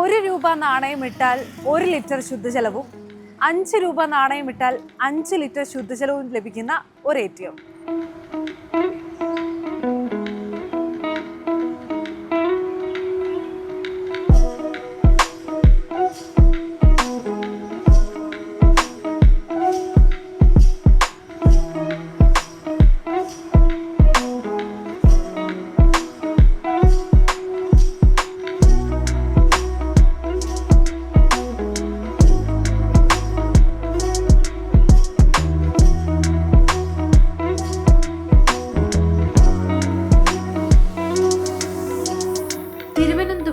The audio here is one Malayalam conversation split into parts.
ഒരു രൂപ നാണയം ഇട്ടാൽ ഒരു ലിറ്റർ ശുദ്ധജലവും അഞ്ച് രൂപ നാണയം ഇട്ടാൽ അഞ്ച് ലിറ്റർ ശുദ്ധജലവും ലഭിക്കുന്ന ഒരു A T M.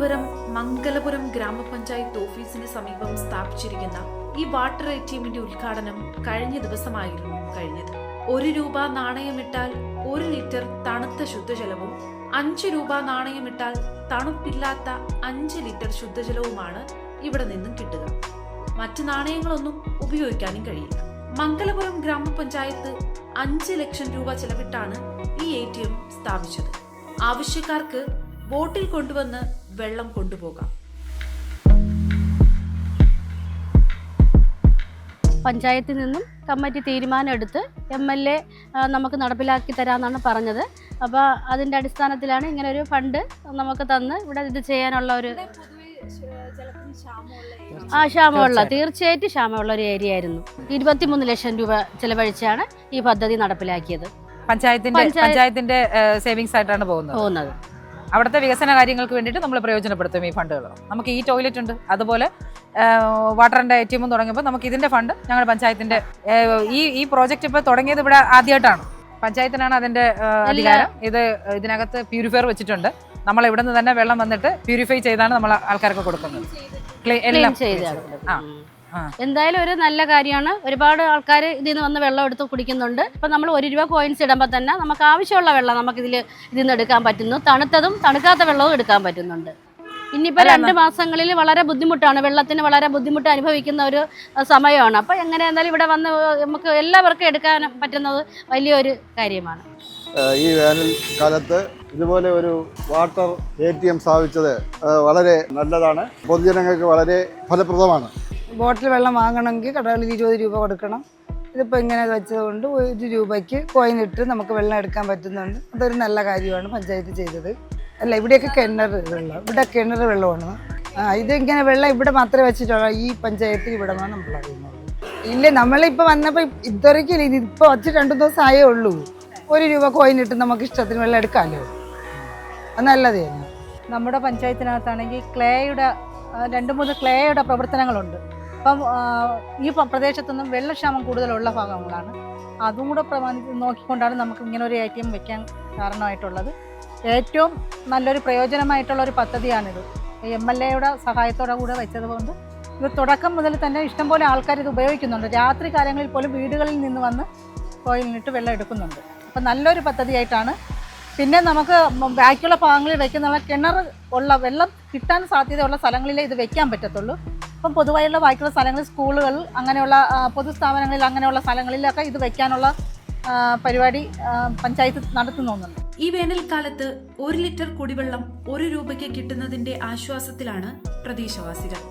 Thiruvananthapuram Mangalapuram ഗ്രാമപഞ്ചായത്ത് ഓഫീസിന് സമീപം സ്ഥാപിച്ചിരിക്കുന്ന ഈ വാട്ടർ എ ടി എമ്മിന്റെ ഉദ്ഘാടനം കഴിഞ്ഞ ദിവസമായിരുന്നു കഴിഞ്ഞത്. ഒരു രൂപ നാണയമിട്ടാൽ ഒരു ലിറ്റർ തണുത്ത ശുദ്ധജലവും അഞ്ച് രൂപ നാണയമിട്ടാൽ തണുപ്പില്ലാത്ത അഞ്ച് ലിറ്റർ ശുദ്ധജലവുമാണ് ഇവിടെ നിന്നും കിട്ടുക. മറ്റ് നാണയങ്ങളൊന്നും ഉപയോഗിക്കാനും കഴിയില്ല. മംഗലപുരം ഗ്രാമപഞ്ചായത്ത് അഞ്ച് ലക്ഷം രൂപ ചെലവിട്ടാണ് ഈ എ സ്ഥാപിച്ചത്. ആവശ്യക്കാർക്ക് ബോട്ടിൽ കൊണ്ടുവന്ന് വെള്ളം കൊണ്ടുപോകാം. പഞ്ചായത്തിൽ നിന്നും കമ്മിറ്റി തീരുമാനമെടുത്ത് എം എൽ എ നമുക്ക് നടപ്പിലാക്കി തരാമെന്നാണ് പറഞ്ഞത്. അപ്പോൾ അതിന്റെ അടിസ്ഥാനത്തിലാണ് ഇങ്ങനെ ഒരു ഫണ്ട് നമുക്ക് തന്ന് ഇവിടെ ഇത് ചെയ്യാനുള്ള ഒരു ആ ക്ഷാമമുള്ള തീർച്ചയായിട്ടും ക്ഷാമമുള്ള ഒരു ഏരിയ ആയിരുന്നു. ഇരുപത്തിമൂന്ന് ലക്ഷം രൂപ ചെലവഴിച്ചാണ് ഈ പദ്ധതി നടപ്പിലാക്കിയത്. പഞ്ചായത്തിന്റെ പഞ്ചായ- പഞ്ചായത്തിന്റെ സേവിങ്സ് ആയിട്ടാണ് പോകുന്നത്? പോകുന്നത്. അവിടുത്തെ വികസന കാര്യങ്ങൾക്ക് വേണ്ടിയിട്ട് നമ്മൾ പ്രയോജനപ്പെടുത്തും ഈ ഫണ്ടുകൾ. നമുക്ക് ഈ ടോയ്ലറ്റ് ഉണ്ട് അതുപോലെ വാട്ടറിന്റെ എ ടി എമ്മും തുടങ്ങിയപ്പോൾ നമുക്ക് ഇതിന്റെ ഫണ്ട് ഞങ്ങളുടെ പഞ്ചായത്തിന്റെ ഈ ഈ പ്രോജക്റ്റ് ഇപ്പോൾ തുടങ്ങിയത് ഇവിടെ ആദ്യമായിട്ടാണ്. പഞ്ചായത്തിനാണ് അതിന്റെ അധികാരം. ഇത് ഇതിനകത്ത് പ്യൂരിഫയർ വെച്ചിട്ടുണ്ട്. നമ്മൾ ഇവിടെ നിന്ന് തന്നെ വെള്ളം വന്നിട്ട് പ്യൂരിഫൈ ചെയ്താണ് നമ്മൾ ആൾക്കാർക്ക് കൊടുക്കുന്നത്. എല്ലാം ആ. എന്തായാലും ഒരു നല്ല കാര്യമാണ്. ഒരുപാട് ആൾക്കാർ ഇതിൽ നിന്ന് വന്ന് വെള്ളം എടുത്ത് കുടിക്കുന്നുണ്ട്. ഇപ്പം നമ്മൾ ഒരു രൂപ കോയിൻസ് ഇടുമ്പോൾ തന്നെ നമുക്ക് ആവശ്യമുള്ള വെള്ളം നമുക്ക് ഇതിൽ ഇതിൽ നിന്ന് എടുക്കാൻ പറ്റുന്നു. തണുത്തതും തണുക്കാത്ത വെള്ളവും എടുക്കാൻ പറ്റുന്നുണ്ട്. ഇനിയിപ്പോൾ രണ്ട് മാസങ്ങളിൽ വളരെ ബുദ്ധിമുട്ടാണ്. വെള്ളത്തിന് വളരെ ബുദ്ധിമുട്ട് അനുഭവിക്കുന്ന ഒരു സമയമാണ്. അപ്പം എങ്ങനെ എന്നാലും ഇവിടെ വന്ന് നമുക്ക് എല്ലാവർക്കും എടുക്കാൻ പറ്റുന്നത് വലിയൊരു കാര്യമാണ്. ഈ വേനൽ കാലത്ത് ഇതുപോലെ ഒരു വാട്ടർ എ ടി എം സ്ഥാപിച്ചത് വളരെ നല്ലതാണ്. പൊതുജനങ്ങൾക്ക് വളരെ ഫലപ്രദമാണ്. ബോട്ടിൽ വെള്ളം വാങ്ങണമെങ്കിൽ കടകളിൽ ഇരുപത് രൂപ കൊടുക്കണം. ഇതിപ്പോൾ ഇങ്ങനെ വെച്ചതുകൊണ്ട് ഒരു രൂപയ്ക്ക് കോയിൻ ഇട്ട് നമുക്ക് വെള്ളം എടുക്കാൻ പറ്റുന്നുണ്ട്. അതൊരു നല്ല കാര്യമാണ് പഞ്ചായത്ത് ചെയ്തത്. അല്ല ഇവിടെയൊക്കെ കിണർ വെള്ളം ഇവിടെ കിണർ വെള്ളമാണ്. ആ ഇതിങ്ങനെ വെള്ളം ഇവിടെ മാത്രമേ വെച്ചിട്ടുള്ളൂ. ഈ പഞ്ചായത്തിൽ ഇവിടെ നിന്നാണ് നമ്മൾ അറിയുന്നത്. ഇല്ല നമ്മളിപ്പോൾ വന്നപ്പോൾ ഇതുവരയ്ക്കും ഇത് ഇപ്പോൾ വച്ച് രണ്ടു ദിവസം ആയേ ഉള്ളൂ. ഒരു രൂപ കോയിൻ ഇട്ട് നമുക്ക് ഇഷ്ടത്തിന് വെള്ളം എടുക്കാമല്ലോ അത് നല്ലത് നമ്മുടെ പഞ്ചായത്തിനകത്താണെങ്കിൽ ക്ലേയുടെ രണ്ട് മൂന്ന് ക്ലേയുടെ പ്രവർത്തനങ്ങളുണ്ട്. അപ്പം ഈ പ്രദേശത്തൊന്നും വെള്ളക്ഷാമം കൂടുതലുള്ള ഭാഗങ്ങളാണ്. അതും കൂടെ നോക്കിക്കൊണ്ടാണ് നമുക്ക് ഇങ്ങനെ ഒരു എ ടി എം വെക്കാൻ കാരണമായിട്ടുള്ളത്. ഏറ്റവും നല്ലൊരു പ്രയോജനമായിട്ടുള്ള ഒരു പദ്ധതിയാണിത്. എം എൽ എയുടെ സഹായത്തോടെ കൂടെ വെച്ചതുകൊണ്ട് ഇത് തുടക്കം മുതൽ തന്നെ ഇഷ്ടംപോലെ ആൾക്കാർ ഇത് ഉപയോഗിക്കുന്നുണ്ട്. രാത്രി കാലങ്ങളിൽ പോലും വീടുകളിൽ നിന്ന് വന്ന് കോയിലിനിട്ട് വെള്ളം എടുക്കുന്നുണ്ട്. അപ്പം നല്ലൊരു പദ്ധതിയായിട്ടാണ്. പിന്നെ നമുക്ക് ബാക്കിയുള്ള ഭാഗങ്ങളിൽ വെക്കുന്ന കിണർ ഉള്ള വെള്ളം കിട്ടാൻ സാധ്യതയുള്ള സ്ഥലങ്ങളിലേ ഇത് വെക്കാൻ പറ്റത്തുള്ളൂ. അപ്പം പൊതുവായുള്ള ബാക്കിയുള്ള സ്ഥലങ്ങളിൽ സ്കൂളുകൾ അങ്ങനെയുള്ള പൊതുസ്ഥാപനങ്ങളിൽ അങ്ങനെയുള്ള സ്ഥലങ്ങളിലൊക്കെ ഇത് വെക്കാനുള്ള പരിപാടി പഞ്ചായത്ത് നടത്തുന്നുണ്ട് ഈ വേനൽക്കാലത്ത് ഒരു ലിറ്റർ കുടിവെള്ളം ഒരു രൂപയ്ക്ക് കിട്ടുന്നതിന്റെ ആശ്വാസത്തിലാണ് പ്രദേശവാസികൾ.